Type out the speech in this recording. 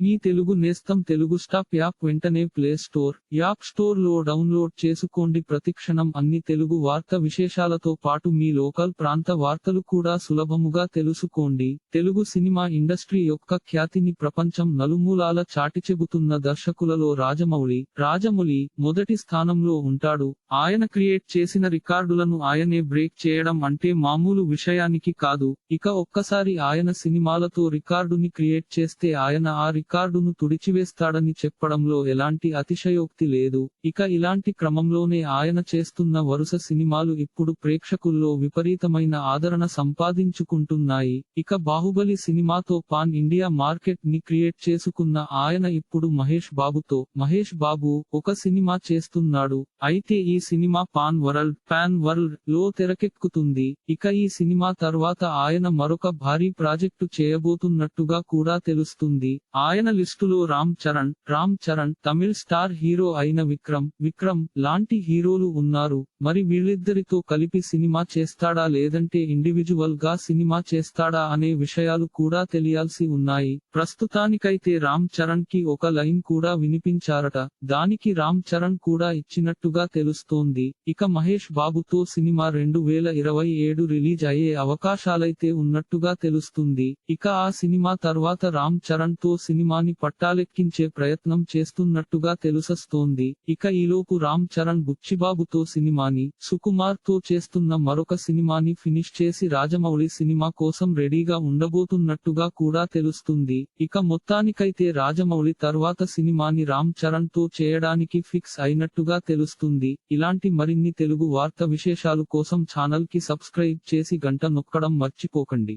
మీ తెలుగు నేస్తం Telugu stop app వెంటనే play store app స్టోర్లో డౌన్లోడ్ చేసుకోండి. ప్రతిక్షణం అన్ని తెలుగు వార్త విశేషాలతో పాటు మీ లోకల్ ప్రాంత వార్తలు కూడా సులభముగా తెలుసుకోండి. తెలుగు సినిమా ఇండస్ట్రీ యొక్క ఖ్యాతిని ప్రపంచం నలుమూలాల చాటి చెబుతున్న దర్శకులలో రాజమౌళి. రాజమౌళి మొదటి స్థానంలో ఉంటాడు. ఆయన క్రియేట్ చేసిన రికార్డులను ఆయనే బ్రేక్ చేయడం అంటే మామూలు విషయానికి కాదు. ఇక ఒక్కసారి ఆయన సినిమాలతో రికార్డుని క్రియేట్ చేస్తే ఆయన ఆ రికార్డును తుడిచివేస్తాడని చెప్పడంలో ఎలాంటి అతిశయోక్తి లేదు. ఇక ఇలాంటి క్రమంలోనే ఆయన చేస్తున్న వరుస సినిమాలు ఇప్పుడు ప్రేక్షకుల్లో విపరీతమైన ఆదరణ సంపాదించుకుంటున్నాయి. ఇక బాహుబలి సినిమాతో పాన్ ఇండియా మార్కెట్ని క్రియేట్ చేసుకున్న ఆయన ఇప్పుడు మహేష్ బాబుతో. మహేష్ బాబు ఒక సినిమా చేస్తున్నాడు. అయితే ఈ సినిమా పాన్ వరల్డ్ పాన్ వరల్డ్లో తెరకెక్కుతుంది. ఇక ఈ సినిమా తర్వాత ఆయన మరొక భారీ ప్రాజెక్టు చేయబోతున్నట్టుగా కూడా తెలుస్తుంది. ఆయన లిస్టులో రామ్ చరణ్ రామ్ చరణ్ తమిళ్ స్టార్ హీరో అయిన విక్రమ్ విక్రమ్ లాంటి హీరోలు ఉన్నారు. మరి వీళ్ళిద్దరితో కలిపి సినిమా చేస్తాడా లేదంటే ఇండివిజువల్గా సినిమా చేస్తాడా అనే విషయాలు కూడా తెలియాల్సి ఉన్నాయి. ప్రస్తుతానికైతే రామ్ చరణ్కి ఒక లైన్ కూడా వినిపించారట. దానికి రామ్ చరణ్ కూడా ఇచ్చినట్టుగా తెలుస్తోంది. ఇక మహేష్ బాబుతో సినిమా రెండు వేల ఇరవై ఏడు రిలీజ్ అయ్యే అవకాశాలైతే ఉన్నట్టుగా తెలుస్తుంది. ఇక ఆ సినిమా తర్వాత రామ్ చరణ్తో సినిమా సినిమాని పట్టాలెక్కించే ప్రయత్నం చేస్తున్నట్టుగా తెలుసస్తోంది. ఇక ఈలోపు రామ్ చరణ్ బుచ్చిబాబుతో సినిమాని సుకుమార్తో చేస్తున్న మరొక సినిమాని ఫినిష్ చేసి రాజమౌళి సినిమా కోసం రెడీగా ఉండబోతున్నట్టుగా కూడా తెలుస్తుంది. ఇక మొత్తానికైతే రాజమౌళి తర్వాత సినిమాని రామ్ చరణ్తో చేయడానికి ఫిక్స్ అయినట్టుగా తెలుస్తుంది. ఇలాంటి మరిన్ని తెలుగు వార్త విశేషాలు కోసం ఛానల్కి సబ్స్క్రైబ్ చేసి గంట నొక్కడం మర్చిపోకండి.